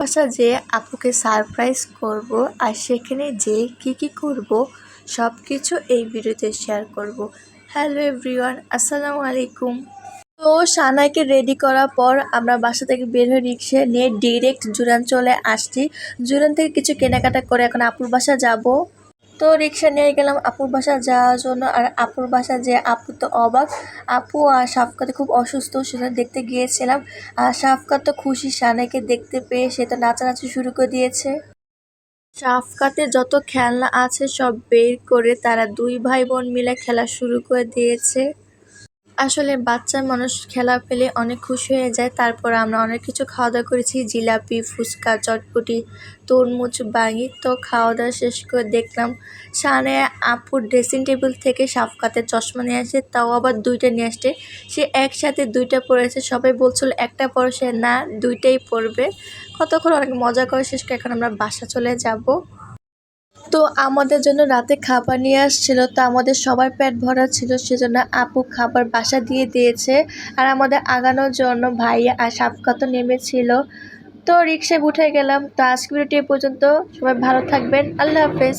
বাসা যে আপুকে সারপ্রাইজ করব আর সেখানে যে কি কি করব সব কিছু এই ভিডিওতে শেয়ার করব। হ্যালো এভরিওয়ান আসসালামু আলাইকুম। তো সানাইকে রেডি করার পর আমরা বাসা থেকে বের হয়ে রিক্সে নিয়ে ডিরেক্ট জুরান চলে আসছি। জুরান থেকে কিছু কেনাকাটা করে এখন আপুর বাসা যাব। তো রিক্সা নিয়ে গেলাম আপুর বাসা যাওয়ার জন্য। আর আপুর বাসা যে আপু তো অবাক। আপু আর সাফকাতে খুব অসুস্থ, সেটা দেখতে গিয়েছিলাম। আর সাফকাত তো খুশি সানাইকে দেখতে পেয়ে সে তো নাচানাচি শুরু করে দিয়েছে। সাফকাতে যত খেলনা আছে সব বের করে তারা দুই ভাই বোন মিলে খেলা শুরু করে দিয়েছে। আসলে বাচ্চা মানুষ খেলা পেলে অনেক খুশি হয়ে যায়। তারপর আমরা অনেক কিছু খাওয়া দাওয়া করেছি। জিলাপি, ফুচকা, চটপটি, তরমুজ বাঙি তো খাওয়া দাওয়া শেষ করে দেখলাম, সানে আপুর ড্রেসিং টেবিল থেকে সাফকাতের চশমা নিয়ে আসে, তাও আবার দুইটা নিয়ে আসছে সে একসাথে দুইটা পরেছে। সবাই বলছিল, একটা পরে সে। না, দুইটাই পরবে। কতক্ষণ অনেক মজা করে শেষ করে এখন আমরা বাসা চলে যাব। তো আমাদের জন্য রাতে খাবার নিয়ে আসছিল, তো আমাদের সবার পেট ভরা ছিল, সেজন্য আপু খাবার বাসা দিয়ে দিয়েছে। আর আমাদের আগানোর জন্য ভাইয়া আর সাপকাত নেমেছিল। তো রিক্সায় উঠে গেলাম। তো আজকে ভিডিওটি পর্যন্ত। সবাই ভালো থাকবেন। আল্লাহ হাফেজ।